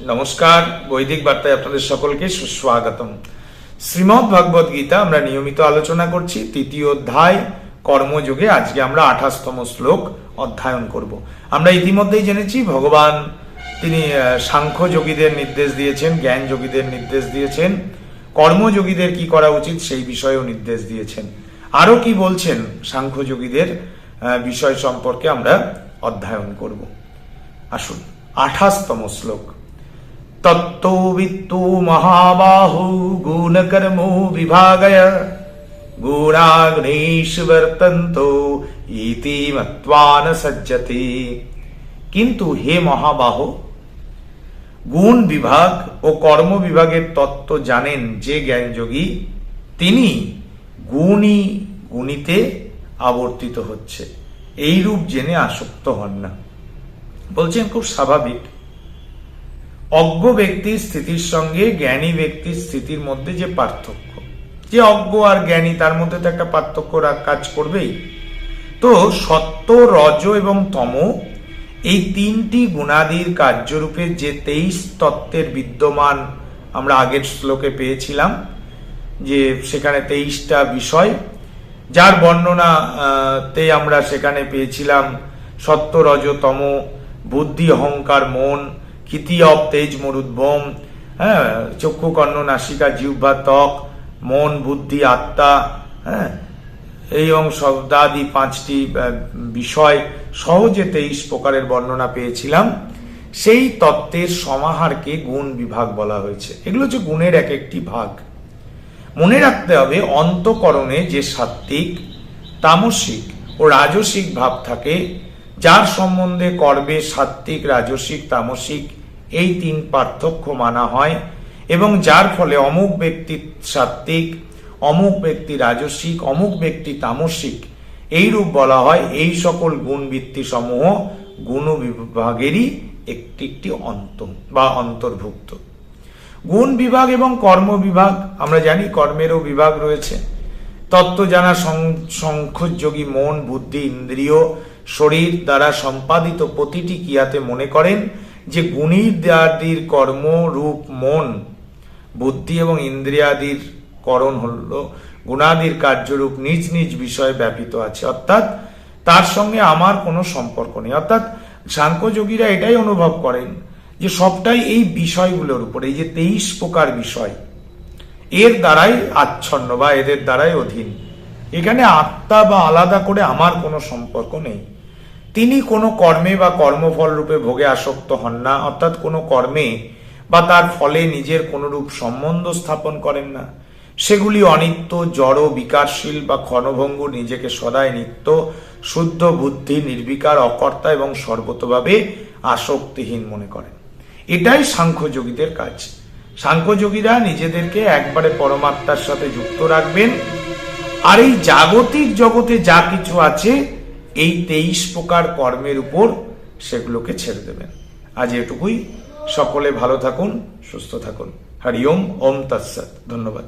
নমস্কার বৈদিক বার্তায় আপনাদের সকলকে সুস্বাগতম। শ্রীমৎ ভগবত গীতা আমরা নিয়মিত আলোচনা করছি তৃতীয় অধ্যায় কর্মযোগে আজকে আমরা আঠাশতম শ্লোক অধ্যয়ন করব। আমরা ইতিমধ্যেই জেনেছি ভগবান তিনি আহ, সাংখ্য যোগীদের নির্দেশ দিয়েছেন জ্ঞান যোগীদের নির্দেশ দিয়েছেন কর্মযোগীদের কি করা উচিত সেই বিষয়েও নির্দেশ দিয়েছেন। আরও কি বলছেন সাংখ্য যোগীদের বিষয় সম্পর্কে আমরা অধ্যয়ন করব। আসুন আঠাশতম শ্লোক। তত্ত্ববিত্তু মহাবাহু গুণকর্মো বিভাগয় গুণাগ্নেশ বর্তন্ত ইতি মত্বা ন সজ্জতে কিন্তু হে মহাবাহ গুণ বিভাগ ও কর্ম বিভাগের তত্ত্ব জানেন যে জ্ঞানযোগী তিনি গুণী গুণিতে আবর্তিত হচ্ছে এই রূপ জেনে আসক্ত হন না বলছেন খুব স্বাভাবিক অজ্ঞ ব্যক্তির স্থিতির সঙ্গে জ্ঞানী ব্যক্তির স্থিতির মধ্যে যে পার্থক্য। যে অজ্ঞ আর জ্ঞানী, তার মধ্যে তো একটা পার্থক্য কাজ করবেই। তো সত্য, রজ এবং তম এই তিনটি গুণাদির কার্যরূপে যে তেইশ তত্ত্বের বিদ্যমান আমরা আগের শ্লোকে পেয়েছিলাম, যে সেখানে তেইশটা বিষয়, যার বর্ণনা তে আমরা সেখানে পেয়েছিলাম সত্য রজতম বুদ্ধি, অহংকার, মন ক্ষিতি তেজ মরুদ্ভম হ্যাঁ চক্ষু কর্ণ নাসিকা জিহ্বা ত্বক, মন বুদ্ধি আত্মা হ্যাঁ এই শব্দাদি পাঁচটি বিষয় সহজে তেইশ প্রকারের বর্ণনা পেয়েছিলাম। সেই তত্ত্বের সমাহারকে গুণ বিভাগ বলা হয়েছে। এগুলো হচ্ছে গুণের এক একটি ভাগ। মনে রাখতে হবে, অন্তকরণে যে সাত্ত্বিক, তামসিক ও রাজসিক ভাব থাকে যার সম্বন্ধে কর্মে সাত্ত্বিক, রাজসিক, তামসিক এই তিন পার্থক্য মানা হয় এবং যার ফলে অমুক ব্যক্তি সাত্ত্বিক, অমুক ব্যক্তি রাজসিক, অমুক ব্যক্তি তামসিক। এইরূপ বলা হয় এই সকল গুণবৃত্তি সমূহ গুণ বিভাগেরই একটি একটি অন্ত বা অন্তর্ভুক্ত। গুণ বিভাগ এবং কর্ম বিভাগ, আমরা জানি কর্মেরও বিভাগ রয়েছে। তত্ত্ব জানা সংখ্যযোগী মন, বুদ্ধি, ইন্দ্রিয় শরীর দ্বারা সম্পাদিত প্রতিটি ক্রিয়াতে মনে করেন যে গুণীদাদির কর্ম, রূপ, মন, বুদ্ধি এবং ইন্দ্রিয়াদির করণ হল, গুণাদির কার্যরূপ নিজ নিজ বিষয়ে ব্যাপিত আছে। অর্থাৎ তার সঙ্গে আমার কোনো সম্পর্ক নেই। অর্থাৎ সাংখ্যযোগীরা এটাই অনুভব করেন যে সবটাই এই বিষয়গুলোর উপরে, এই যে তেইশ প্রকার বিষয়, এর দ্বারাই আচ্ছন্ন বা এদের দ্বারাই অধীন। এখানে আত্মা বা আলাদা করে আমার কোনো সম্পর্ক নেই। তিনি কোনো কর্মে বা কর্মফল রূপে ভোগে আসক্ত হন না, অর্থাৎ কোনো কর্মে বা তার ফলে নিজের কোনরূপ সম্বন্ধ স্থাপন করেন না। সেগুলি অনিত্য, জড়, বিকারশীল বা ক্ষণভঙ্গুর নিজেকে সদায় নিত্য, শুদ্ধ বুদ্ধি, নির্বিকার, অকর্তা এবং সর্বতভাবে আসক্তিহীন মনে করেন। এটাই সাংখ্যযোগীদের কাজ। সাংখ্যযোগীরা নিজেদেরকে একবারে পরমাত্মার সাথে যুক্ত রাখবেন আর এই জাগতিক জগতে যা কিছু আছে, এই তেইশ প্রকার কর্মের উপর সেগুলোকে ছেড়ে দেবেন। আজ এটুকুই। সকলে ভালো থাকুন, সুস্থ থাকুন। হরি ওম ওম তৎসৎ। ধন্যবাদ।